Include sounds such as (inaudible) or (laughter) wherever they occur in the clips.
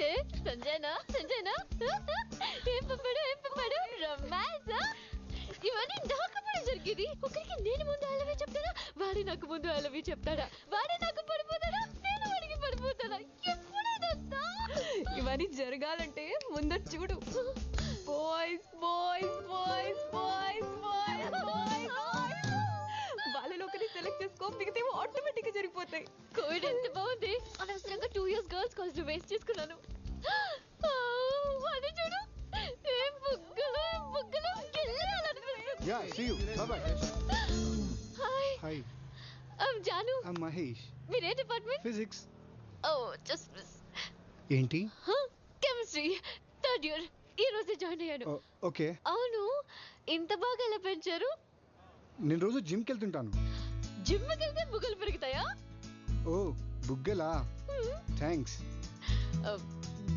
ఏంటే? సంజయనా? సంజయనా? ఏం పంపాడు ఏం పంపాడు రొమాన్స్? ఇవన్నీ డాకపడి జరిగేది. ఒకరికి నేను ముందు అలవి చెప్తానా? వాడే నాకు ముందు అలవి చెప్తాడా? వాడే నాకు పడిపోతాడా? నేను వాడికి పడిపోతానా? ఎప్పుడైనా ఇవన్నీ జరగాలంటే ముందు చూడు. Boys boys boys boys boys boys వాళ్ళలో ఒకరిని సెలెక్ట్ చేసుకో మిగతా జరిగిపోతాయి కోవిడ్ ఎంత బాగుంది? అనవసరంగా two years girls college waste చేసుకున్నాను. వాడిని చూడు. ఏం బుగ్గలు ఏం బుగ్గలు. Hi I'm Janu Mahesh. మీరే department Physics. Oh just miss ఏంటి? కెమిస్ట్రీ థర్డ్ ఇయర్ ఈ రోజే జాయిన్ అయ్యాను. ఓకే అవును. ఇంత బాగా ఎలా పెంచారు? నేను రోజు జిమ్కి వెళ్తుంటాను. జిమ్కి వెళ్తే బుగ్గలు పెరుగుతాయా? ఓ బుగ్గలా thanks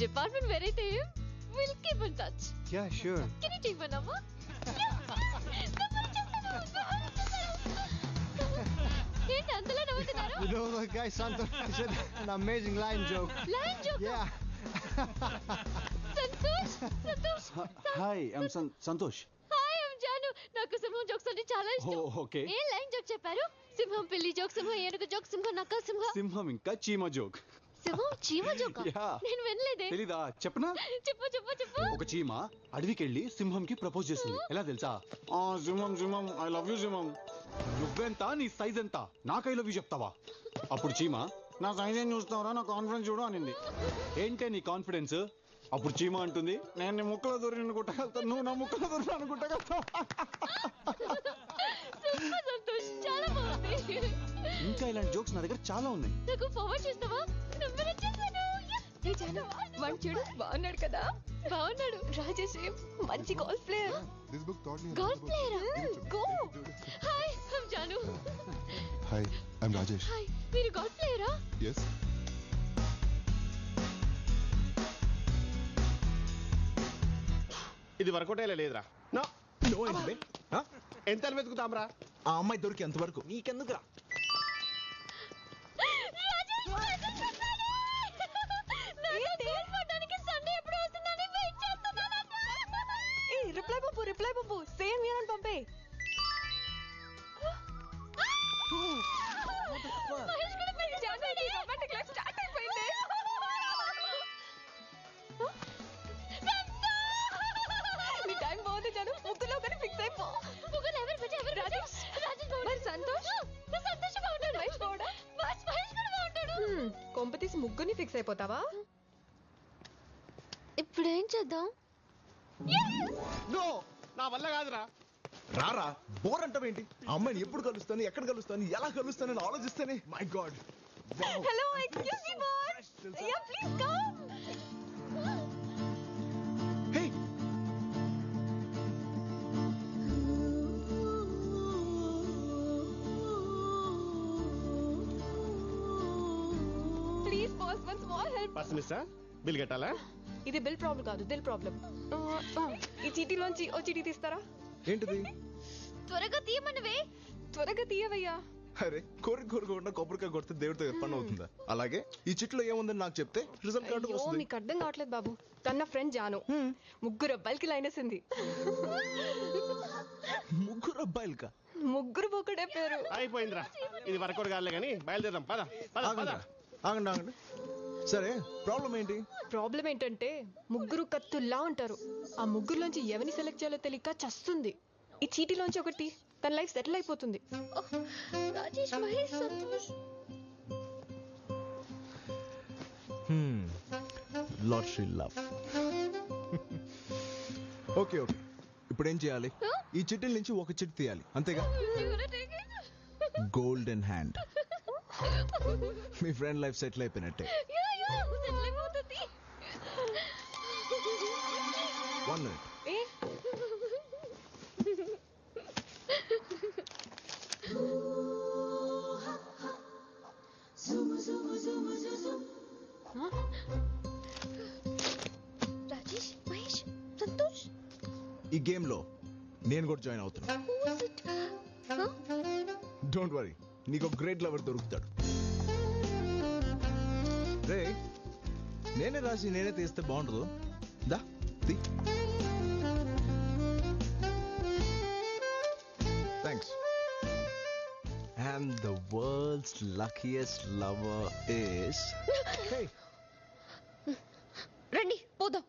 department వేరైతే will keep in touch yeah sure can you take my number ఏంటి అంతలా నవ్వుతున్నారు? You know the guy Santosh said an amazing line joke. Line joke Yeah. Santosh Santosh Santosh hi I'm Janu నాకు సింహం jokes అంటే చాలా ఇష్టం. okay. ఏ line joke చెప్పారు? సింహం పిల్లి జోక్ సింహం ఏనుగు జోక్ సింహం నక్క సింహం. సింహం ఇంకా చీమ జోక్. సింహం చీమ జోక్. (laughs) నేను వినలేదే. తెలీదా? చెప్పనా? చెప్పు చెప్పు చెప్పు. ఒక చీమ అడవికి వెళ్ళి సింహంకి ప్రపోజ్ చేసింది. ఎలా తెలుసా? ఆ సింహం సింహం ఐ లవ్ యూ సింహం. నువ్వెంత నీ సైజ్ ఎంత? నాకు ఐ లవ్ యూ చెప్తావా? అప్పుడు చీమ నా సైజ్ ఏం చూస్తావరా నా కాన్ఫిడెన్స్ చూడు అనింది. ఏంటే నీ కాన్ఫిడెన్స్ అప్పుడు చీమ అంటుంది నేను నీ ముక్కలో దూరి నిన్ను కుట్టగలుగుతాను నువ్వు నా ముక్కలో దూరి నన్ను సంతోష్ చాలా బాగుంది. ఇంకా ఇలాంటి జోక్స్ నా దగ్గర చాలా ఉన్నాయి. నాకు ఫార్వర్డ్ చేస్తావా? నెంబర్ వచ్చేసాను ఏ జాను వాడు. చూడు బాగున్నాడు కదా? బాగున్నాడు. రాజేష్ మంచి golf player golf about ప్లేయరా go hi I'm Janu Hi, I'm Rajesh. Hi మీరు గోల్ఫ్ ప్లేయరా Yes. ఇది వర్కౌట్ అయ్యలే లేదురా. నో నో ఏంటి ఆ? ఎంత వెతుకుతాంరా? ఆ అమ్మాయి దొరికేంత వరకు. నీకెందుకురా? సండే ఎప్పుడు వస్తుందని వెయిట్ చేస్తున్నాను ఏ రిప్లై పంపు రిప్లై పంపు. సేమ్ ఇయర్ అని పంపే. ఫిక్స్ అయిపోతావా? ఇప్పుడు ఏం చేద్దాం? నో నా వల్ల కాదురా. రారా బోర్ అంటావేంటి అమ్మాయిని ఎప్పుడు కలుస్తాను ఎక్కడ కలుస్తాను ఎలా కలుస్తానని ఆలోచిస్తేనే. My god hello excuse me boss yeah please come bill కట్టాలా? ఇది బిల్ ప్రాబ్లం కాదు దిల్ ప్రాబ్లం ఈ చీటీలోంచి ఓ చీటీ తీస్తారా? ఏంటిది? త్వరగా తీయమన్నవే. త్వరగా తీయవయ్యా. అరే కోరిక కోరుకోకుండా కొబ్బరికాయ కొడితే దేవుడితో పని అవుతుందా? అలాగే ఈ చిట్లో ఏముందని నాకు చెప్తే రిజల్ట్ కార్డు వస్తుంది. మీకు అర్థం కావట్లేదు బాబు. తన ఫ్రెండ్ జాను. ముగ్గురు అబ్బాయిలకి లైన్ వేసింది. ముగ్గురు అబ్బాయిలుకా? ముగ్గురు ఒకటే పేరు. అయిపోయిందిరా. ఇది వర్కౌట్ కాదులే కానీ బయలుదేరాం పద పద పద. ఆగండి ఆగండి ఆగండి. సరే ప్రాబ్లం ఏంటి? ప్రాబ్లం ఏంటంటే ముగ్గురు కత్తుల్లా ఉంటారు. ఆ ముగ్గురులోంచి ఎవరిని సెలెక్ట్ చేయాలో తెలియక చస్తుంది. ఈ చీటీలోంచి ఒకటి తన లైఫ్ సెటిల్ అయిపోతుంది. Rajesh Mahesh Santosh. Lottery love okay okay ఇప్పుడు ఏం చేయాలి ఈ చిట్టిల నుంచి ఒక చిట్టి తీయాలి. అంతేగా? గోల్డెన్ హ్యాండ్ (laughs) మీ ఫ్రెండ్ లైఫ్ సెటిల్ అయిపోయినట్టే. One minute Rajesh Mahesh Santosh? ఈ గేమ్లో నేను కూడా జాయిన్ అవుతున్నా? డోంట్ వరీ నీకు ఒక గ్రేట్ లవర్ దొరుకుతాడు. రే నేనే రాసి నేనే తీస్తే బాగుండదు. దా తీ. Thanks and the luckiest lover is. Hey, రండి పోదాం.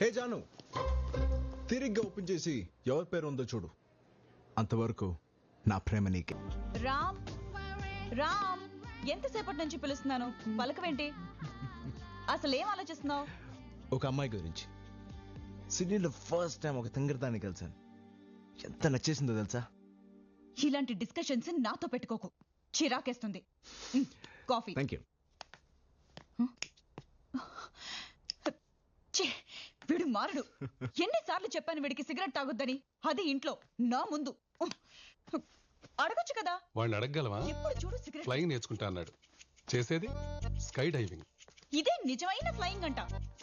హే జాను తిరిగ్గా ఓపెన్ చేసి ఎవరి పేరు ఉందో చూడు. అంతవరకు నా ప్రేమ నీకే. రామ్ రామ్ ఎంతసేపటి నుంచి పిలుస్తున్నాను? పలకవేంటి? అసలు ఏం ఆలోచిస్తున్నావు? ఒక అమ్మాయి గురించి. సిడ్నీలో ఫస్ట్ టైం ఒక తింగరదాన్ని కలిసాను ఎంత నచ్చేసిందో తెలుసా? ఇలాంటి డిస్కషన్స్ నాతో పెట్టుకోకు. చిరాకేస్తుంది. కాఫీ. థ్యాంక్ యూ వీడు మారడు. (laughs) ఎన్నిసార్లు చెప్పాను వీడికి సిగరెట్ తాగొద్దని? అది ఇంట్లో నా ముందు. అడగొచ్చు కదా. వాడిని అడగగలవా? ఎప్పుడు చూడు సిగరెట్. ఫ్లయింగ్ నేర్చుకుంటా అన్నాడు. చేసేది? Sky diving. ఇదే నిజమైన ఫ్లయింగ్ అంట.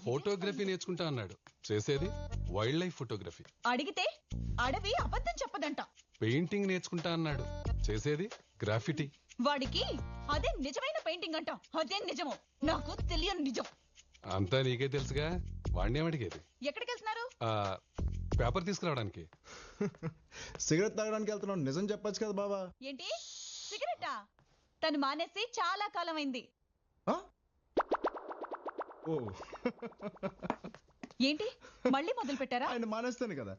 ఫోటోగ్రఫీ నేర్చుకుంటా అన్నాడు. చేసేది? Wildlife photography. అడిగితే అడవి అబద్ధం చెప్పదంట. పెయింటింగ్ నేర్చుకుంటా అన్నాడు. చేసేది? గ్రాఫిటీ. వాడికి అదే నిజమైన పెయింటింగ్ అంట. అదే నిజమో. నాకు తెలియని నిజం. అంతా నీకే తెలుసుగా? వాడిని ఏమడిగేది ఎక్కడికి వెళ్తున్నారు ఆ, పేపర్ తీసుకురావడానికి. సిగరెట్ తాగడానికి వెళ్తున్నావు. నిజం చెప్పొచ్చు కదా బాబా. ఏంటి? సిగరెటా? తను మానేసి చాలా కాలం అయింది ఆ? ఓ. ఏంటి? మళ్ళీ మొదలు పెట్టారా? ఆయన మానేస్తాను కదా.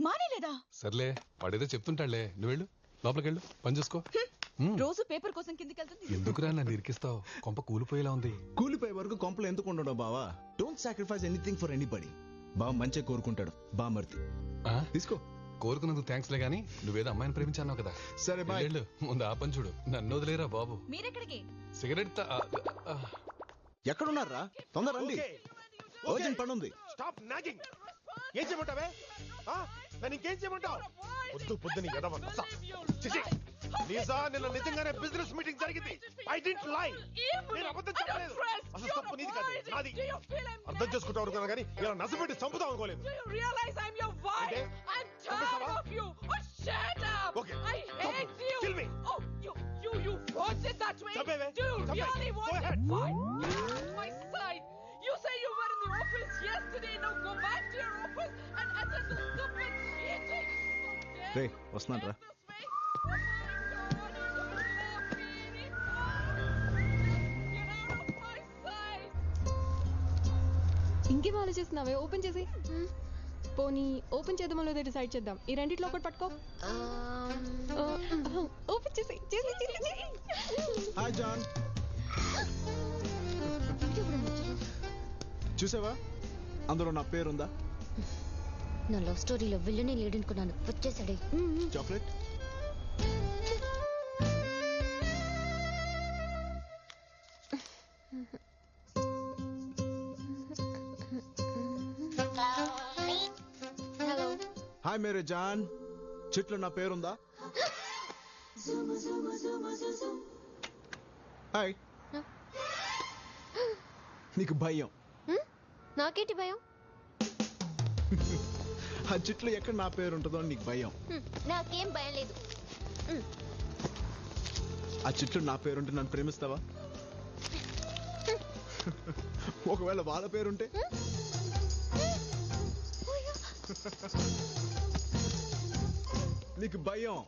మానేలేదా? సర్లే వాడేదో చెప్తుంటాడులే. నువ్వు వెళ్ళు లోపలికి వెళ్ళు పని చూసుకో. రోజు పేపర్ కోసం కిందికి వెళ్తుంది ఎందుకురా నన్ను ఇరికిస్తావు కొంప కూలిపోయేలా ఉంది. కూలిపోయే వరకు కొంపలు ఎందుకు ఉండడం బావా? Don't sacrifice anything for anybody బావ మంచిగా కోరుకుంటాడు. బామర్తి? తీసుకో. కోరుకున్నందుకు థ్యాంక్స్ లే గానీ నువ్వేదో అమ్మాయిని ప్రేమించాను కదా. సరే బాయ్ వెళ్ళు ముందు ఆ పని చూడు. నన్ను వదిలేరా బాబు? మీరెక్కడికి? సిగరెట్ తా- ఆ, ఆ, ఎక్కడున్నారా? తొందర రండి. పని ఉంది స్టాప్ నాగింగ్ ఏం చేయమంటావే? ఆ? నన్ను ఇంకేం చేయమంటావు? పొద్దు పొద్దుని ఎడవ నస. చిచి. లీజా నిన్న నిజంగానే బిజినెస్ మీటింగ్ జరిగింది ఐ డింట్ లై నేను అబద్ధం చెప్పలేదు అసలు తప్పు నీది కాదు నాది అర్థం చేసుకుంటావు అనుకున్నా కానీ ఇలా నసపెట్టి చంపుతాం అనుకోలేదు realize I'm your wife? Okay. I'm Papa, tired of you. Oh, shut up! Okay. I Come, hate you. kill me. Oh, you, you, you forced it that way. Chapeve. Do you Chape. really Go want it? ahead. Fine. Get out of my sight. You say you were in the office yesterday. Now go back to your office and attend the stupid meeting. Okay? రే వస్తున్నాను రా ఇంకేం ఆలోచిస్తున్నావే? Open చేసి. పోనీ open చేద్దామో లేదో decide చేద్దాం. ఈ రెండిట్లో ఒకటి పట్టుకో. ఓపెన్ చేసి చేసి చేసి హాయ్ జాన్. చూసావా? అందులో నా పేరుందా? నా లవ్ స్టోరీలో విల్లనే లేడనుకున్నాను. వచ్చేసాడే. చాక్లెట్? మేరే జాన్? చెట్లు నా పేరుందా? హాయ్ నీకు భయం. నాకేంటి భయం? ఆ చెట్లు ఎక్కడ నా పేరు ఉంటుందో నీకు భయం. హ్మ్, నాకేం భయం లేదు. ఆ చెట్లు నా పేరుంటే నన్ను ప్రేమిస్తావా? ఒకవేళ వాళ్ళ పేరుంటే? Nick Bayan.